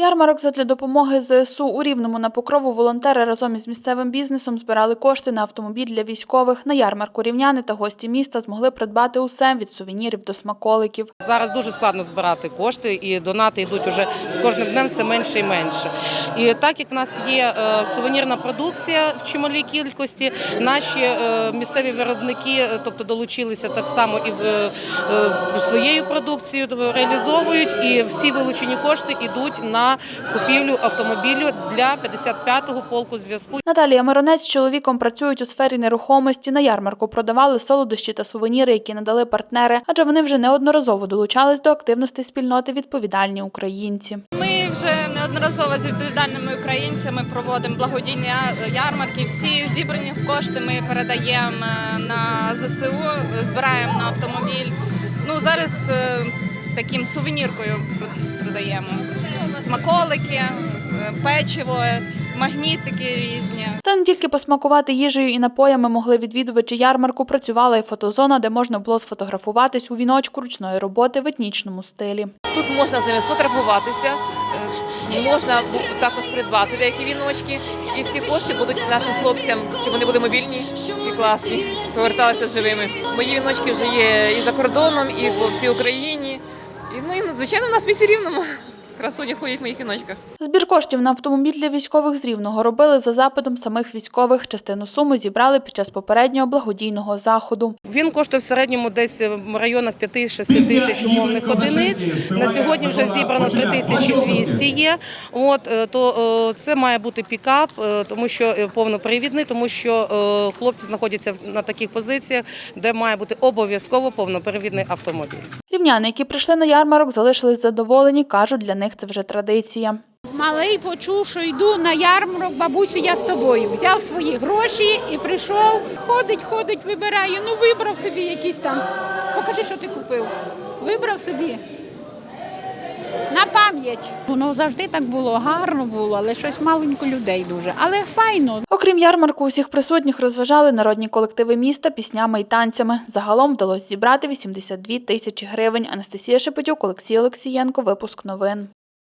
Ярмарок задля допомоги ЗСУ у Рівному на Покрову волонтери разом із місцевим бізнесом збирали кошти на автомобіль для військових. На ярмарку рівняни та гості міста змогли придбати усе від сувенірів до смаколиків. Зараз дуже складно збирати кошти, і донати йдуть уже з кожним днем все менше і менше. І так як в нас є е, сувенірна продукція в чималій кількості, наші е, місцеві виробники, е, тобто долучилися так само і своєю продукцією реалізовують, і всі вилучені кошти йдуть на купівлю автомобілю для 55-го полку зв'язку. Наталія Миронець з чоловіком працюють у сфері нерухомості. На ярмарку продавали солодощі та сувеніри, які надали партнери, адже вони вже неодноразово долучались до активностей спільноти відповідальні українці. Ми вже неодноразово з відповідальними українцями проводимо благодійні ярмарки. Всі зібрані кошти ми передаємо е, на ЗСУ, збираємо на автомобіль. Ну зараз е, таким сувеніркою продаємо смаколики, е, печиво, магнітики різні. Та не тільки посмакувати їжею і напоями могли відвідувачі ярмарку. Працювала і фотозона, де можна було сфотографуватись у віночку ручної роботи в етнічному стилі. Тут можна з ними сфотографуватися, е, можна також придбати деякі віночки, і всі кошти будуть нашим хлопцям, щоб вони були мобільні і класні, поверталися живими. Мої віночки вже є і за кордоном, і по всій Україні. І ну і звичайно, в нас в місті рівному. Красуні ходять в моїх віночках. Збір коштів на автомобіль для військових з Рівного робили за запитом самих військових. Частину суми зібрали під час попереднього благодійного заходу. Він коштує в середньому десь в районах 5-6 тисяч умовних одиниць. На сьогодні вже зібрано 3200 є. От е, то е, це має бути пікап, е, тому що повнопривідний, тому що хлопці знаходяться в- на таких позиціях, де має бути обов'язково повнопривідний автомобіль. Рівняни, які прийшли на ярмарок, залишились задоволені. кажуть, для них це вже традиція. Малий почув, що йду на ярмарок, бабусю, я з тобою. Взяв свої гроші і прийшов. Ходить, ходить, вибирає. Ну, вибрав собі якісь там. Покажи, що ти купив. Вибрав собі. На пам'ять. Воно завжди так було, гарно було, але щось маленько людей дуже. Але файно. Окрім ярмарку, усіх присутніх розважали народні колективи міста піснями і танцями. Загалом вдалося зібрати 82 тисячі гривень. Анастасія Шепетюк, Олексій Олексієнко. Випуск новин.